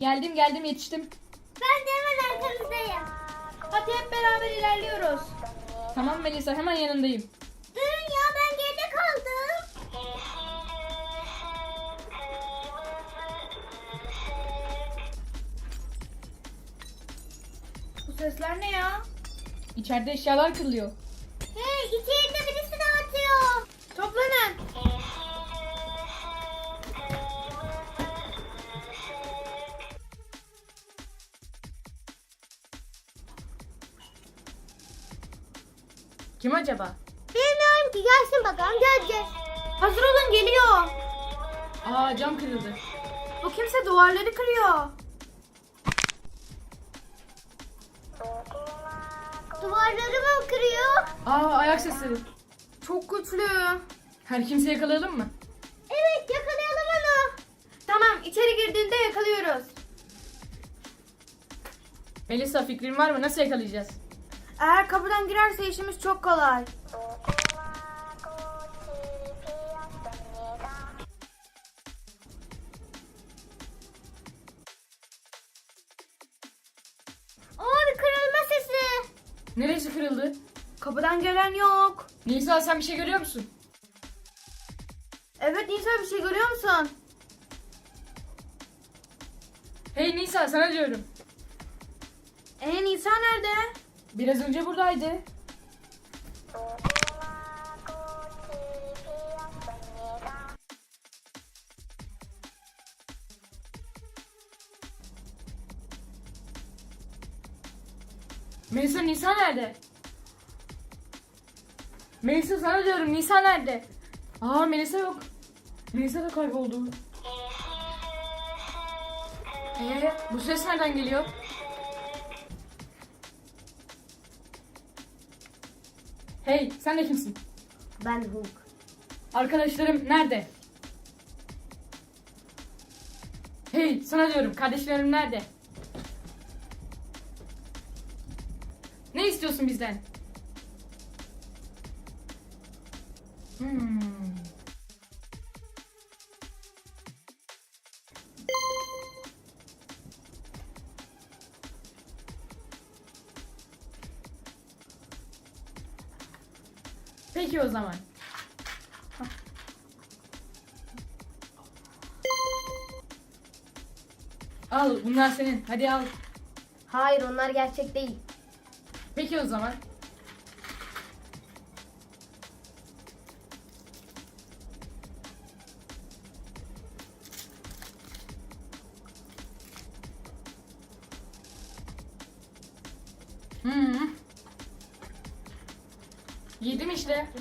Geldim geldim yetiştim. Ben de hemen arkanızdayım. Hadi hep beraber ilerliyoruz. Tamam Melisa hemen yanındayım. Durun ya ben geride kaldım. Bu sesler ne ya? İçeride eşyalar kırılıyor. Hey içeride birisi dağıtıyor. Toplanın. Kim acaba? Bilmiyorum ki gelsin bakalım göreceğiz. Hazır olun geliyor. Aa cam kırıldı. Bu kimse duvarları kırıyor. Duvarları mı kırıyor? Aa ayak sesleri. Çok güçlü. Her kimse yakalayalım mı? Evet yakalayalım onu. Tamam içeri girdiğinde yakalıyoruz. Melisa fikrin var mı? Nasıl yakalayacağız? Eğer kapıdan girerse işimiz çok kolay. Aa bir kırılma sesi. Neresi kırıldı? Kapıdan gelen yok. Nisa sen bir şey görüyor musun? Evet Nisa bir şey görüyor musun? Hey Nisa sana diyorum. Ee Nisa nerede? Biraz önce buradaydı. Melisa Nisa nerede? Melisa sana diyorum Nisa nerede? Aa Melisa yok. Melisa da kayboldu. Ee, bu ses nereden geliyor? Hey sen de kimsin? Ben Hulk. Arkadaşlarım nerede? Hey sana diyorum kardeşlerim nerede? Ne istiyorsun bizden? Hmm. O zaman. Al bunlar senin. Hadi al. Hayır onlar gerçek değil. Peki o zaman.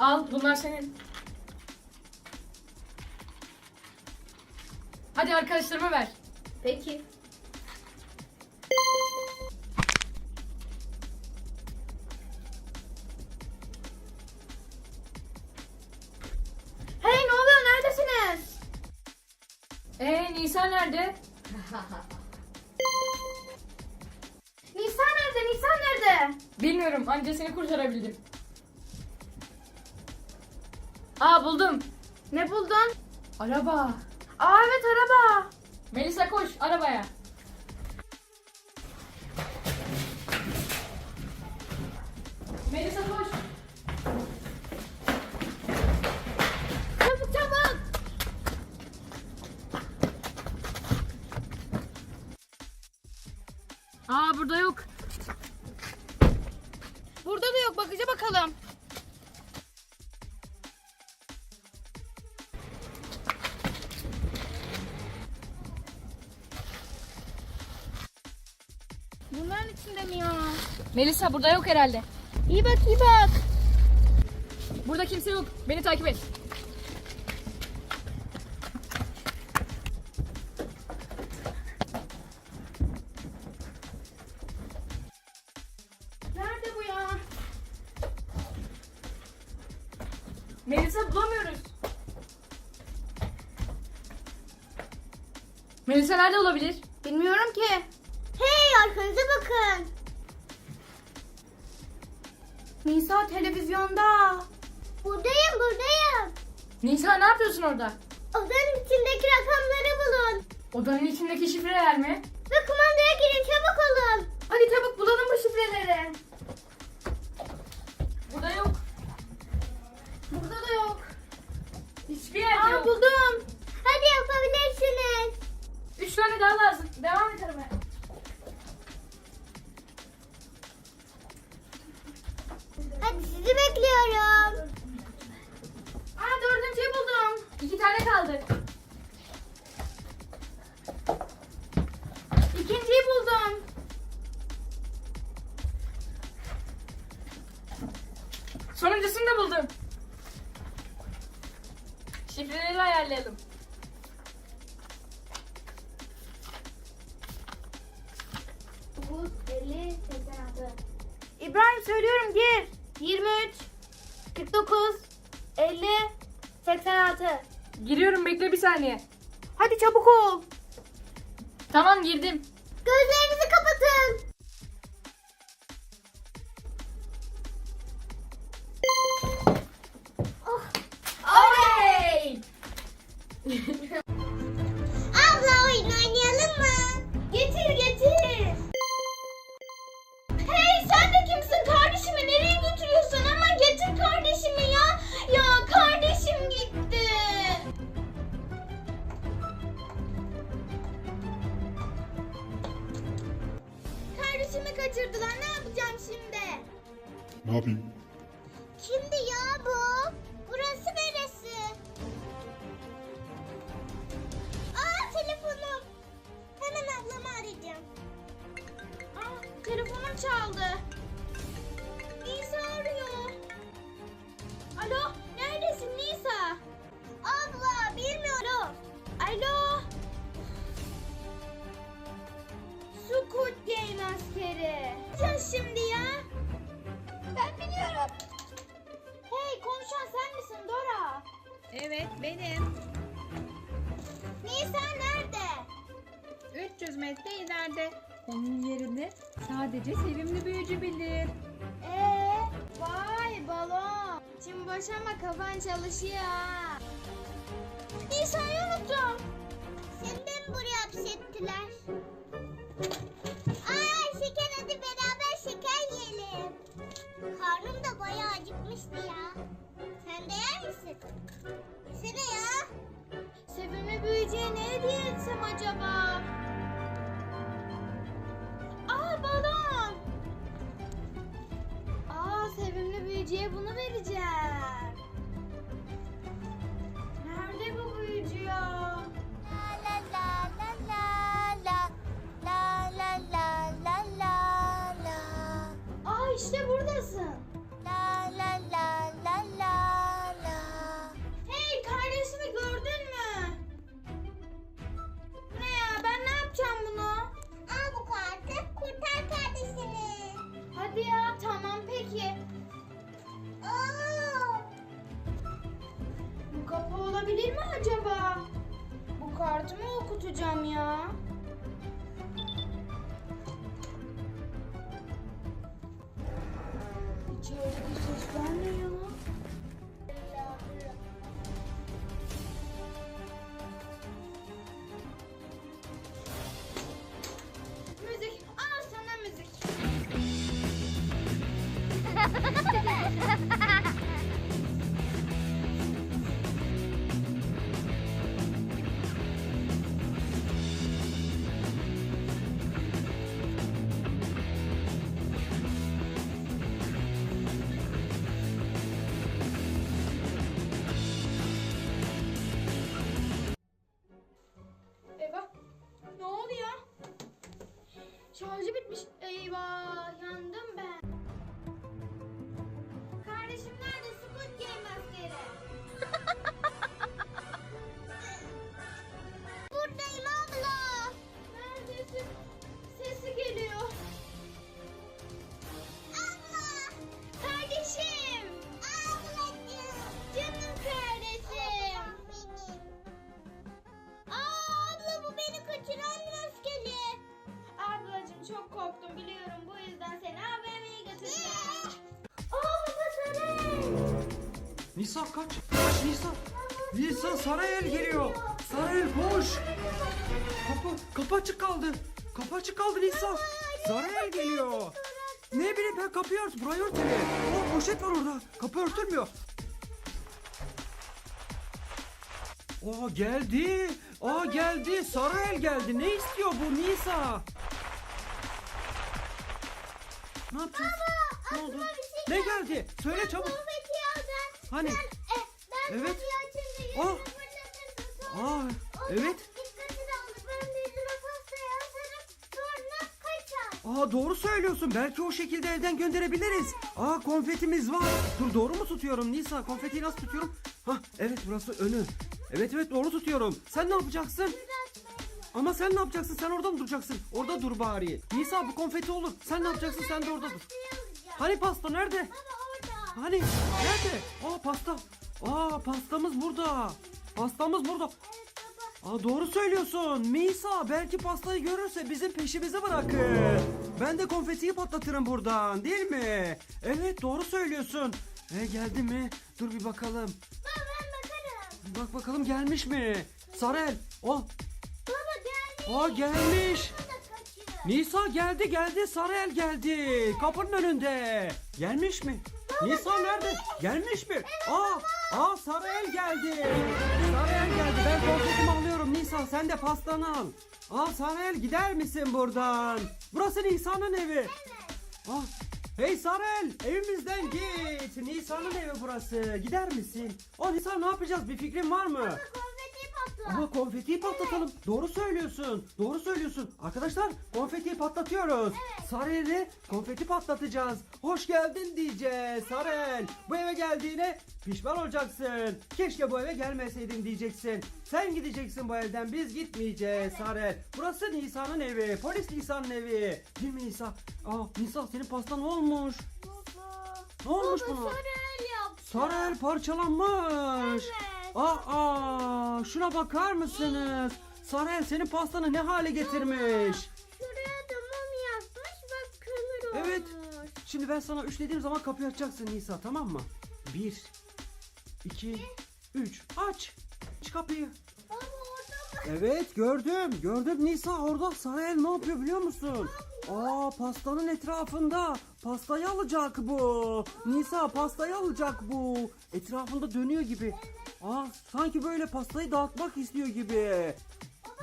Al bunlar senin. Hadi arkadaşlarıma ver. Peki. Hey ne oluyor neredesiniz? Ee Nisa nerede? Nisa nerede? Nisa nerede? Bilmiyorum anca seni kurtarabildim. Aa buldum. Ne buldun? Araba. Aa evet araba. Melisa koş arabaya. Melisa koş. Çabuk çabuk. Aa burada yok. Burada da yok bakıcı bakalım. Melisa burada yok herhalde. İyi bak iyi bak. Burada kimse yok. Beni takip et. Nerede bu ya? Melisa bulamıyoruz. Melisa nerede olabilir? Bilmiyorum ki. Hey arkanıza bakın. Nisa televizyonda. Buradayım buradayım. Nisa ne yapıyorsun orada? Odanın içindeki rakamları bulun. Odanın içindeki şifreler mi? Ve kumandaya girin çabuk olun. Hadi çabuk bulalım bu şifreleri. Burada yok. Burada da yok. Hiçbir yerde Aa yok. buldum. Hadi yapabilirsiniz. Üç tane daha lazım. Devam et aramaya. Sizi bekliyorum. Aa dördüncüyü buldum. İki tane kaldı. İkinciyi buldum. Sonuncusunu da buldum. Şifreleri ayarlayalım. İbrahim söylüyorum gir. 23 49 50 86. Giriyorum bekle bir saniye. Hadi çabuk ol. Tamam girdim. Gözlerinizi kapatın. Evet benim. Nisa nerede? 300 metre ileride. Onun yerini sadece sevimli büyücü bilir. Ee, vay balon. Şimdi boş ama kafan çalışıyor. ha. Nisa'yı unuttum. Seni de mi buraya hapsettiler? Ay şeker hadi beraber şeker yiyelim. Karnım da bayağı acıkmıştı ya. Sen de yer misin? Yesene ya. Sevimli büyücüye ne hediye etsem acaba? Aa balon. Aa sevimli büyücüye bunu vereceğim. Where is this Nisa kaç. Kaç Nisa. Nisa Sarayel geliyor. Sarayel koş. Kapı, kapı açık kaldı. Kapı açık kaldı Nisa. Zarel geliyor. Ne bileyim ben kapıyı ört, burayı örteli. Oh poşet var orada. Kapı örtülmüyor. Aa geldi. Aa geldi. Sarı geldi. Ne istiyor bu Nisa? Ne yapacağız? ne oldu? Ne geldi? Söyle çabuk. Hani? E, ben Evet. kapıyı açınca Oh. Aa evet. Aa doğru söylüyorsun. Belki o şekilde evden gönderebiliriz. Aa konfetimiz var. Dur doğru mu tutuyorum Nisa? Konfetiyi nasıl tutuyorum? Hah evet burası önü. Evet evet doğru tutuyorum. Sen ne yapacaksın? Ama sen ne yapacaksın? Sen orada mı duracaksın? Orada dur bari. Nisa bu konfeti olur. Sen ne yapacaksın? Sen de orada dur. Hani pasta nerede? Baba. Hani nerede? Aa pasta. Aa pastamız burada. Pastamız burada. Aa doğru söylüyorsun. Misa belki pastayı görürse bizim peşimize bırakır. Ben de konfetiyi patlatırım buradan değil mi? Evet doğru söylüyorsun. E geldi mi? Dur bir bakalım. Baba ben bakarım. Bak bakalım gelmiş mi? Sarel. Oh. Baba geldi. Aa gelmiş. Nisa geldi geldi Sarel geldi. Kapının önünde. Gelmiş mi? Nisa nerede? Gelmiş mi? Aa, aa Sarel geldi. Sarel geldi. Ben konfetimi alıyorum Nisa. Sen de pastanı al. Aa Sarel gider misin buradan? Burası Nisa'nın evi. Ah, hey Sarel evimizden git. Nisa'nın evi burası. Gider misin? O Nisa ne yapacağız? Bir fikrin var mı? Konfeti patlat. Ama konfetiyi patlatalım. Doğru söylüyorsun. Doğru söylüyorsun. Arkadaşlar konfetiyi patlatıyoruz. Sarel'e konfeti patlatacağız. Hoş geldin diyeceğiz Sarel. Bu eve geldiğine pişman olacaksın. Keşke bu eve gelmeseydin diyeceksin. Sen gideceksin bu evden biz gitmeyeceğiz Sarel. Burası Nisa'nın evi. Polis Nisa'nın evi. Değil mi Nisa? Aa Nisa senin pastan olmuş? Baba. Ne olmuş Baba buna? sarı el yaptı. Sarel parçalanmış. Evet. Aa, şuna bakar mısınız? Sarel senin pastanı ne hale getirmiş? Şuraya da mum yapmış bak kömür Evet. Şimdi ben sana üç dediğim zaman kapıyı açacaksın Nisa tamam mı? Bir, iki, üç. Aç. Aç kapıyı. Baba. Evet gördüm. Gördüm Nisa orada Sarel ne yapıyor biliyor musun? Aa pastanın etrafında. Pastayı alacak bu. Nisa pastayı alacak bu. Etrafında dönüyor gibi. Aa sanki böyle pastayı dağıtmak istiyor gibi.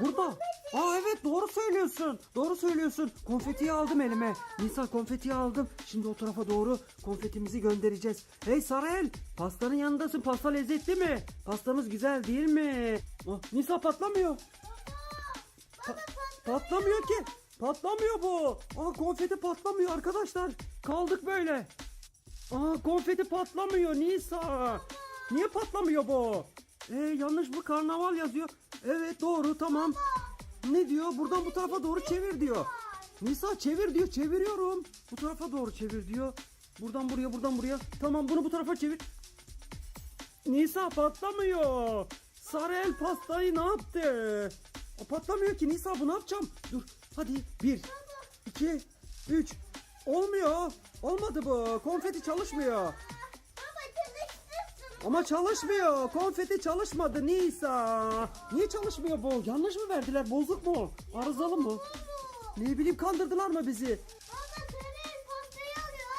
Burada. Aa evet doğru söylüyorsun. Doğru söylüyorsun. Konfetiyi aldım elime. Nisa konfetiyi aldım. Şimdi o tarafa doğru konfetimizi göndereceğiz. Hey Sarel pastanın yanındasın. Pasta lezzetli mi? Pastamız güzel değil mi? Ah, Nisa patlamıyor. Pa- patlamıyor ki. Patlamıyor bu. Aa konfeti patlamıyor arkadaşlar. Kaldık böyle. Aa konfeti patlamıyor Nisa. Niye patlamıyor bu? Ee, yanlış mı? Karnaval yazıyor. Evet doğru tamam. Ne diyor? Buradan bu tarafa doğru çevir diyor. Nisa çevir diyor. Çeviriyorum. Bu tarafa doğru çevir diyor. Buradan buraya buradan buraya. Tamam bunu bu tarafa çevir. Nisa patlamıyor. Sarel pastayı ne yaptı? O patlamıyor ki Nisa bu ne yapacağım? Dur hadi bir, iki, üç. Olmuyor. Olmadı bu. Konfeti çalışmıyor. Ama çalışmıyor. Konfeti çalışmadı Nisa. Niye çalışmıyor bu? Yanlış mı verdiler? Bozuk mu? Arızalı mı? Ne bileyim kandırdılar mı bizi?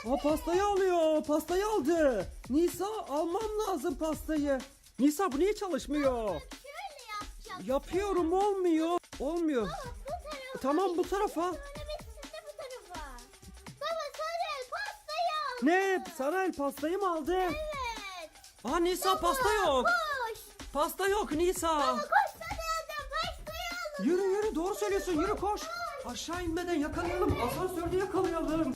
El pastayı alıyor. Pastayı aldı. Nisa almam lazım pastayı. Nisa bu niye çalışmıyor? Şöyle yapacağım. Yapıyorum olmuyor. Olmuyor. Baba. Tamam bu tarafa. Bu. Baba sarı pastayı al. Ne? Sarel pastayı mı aldı? Evet. Aa Nisa pasta yok. Koş. Pasta yok Nisa. Koş sarı elden pastayı al. Yürü yürü doğru söylüyorsun yürü koş. Aşağı inmeden yakalayalım. Asansörde yakalayalım.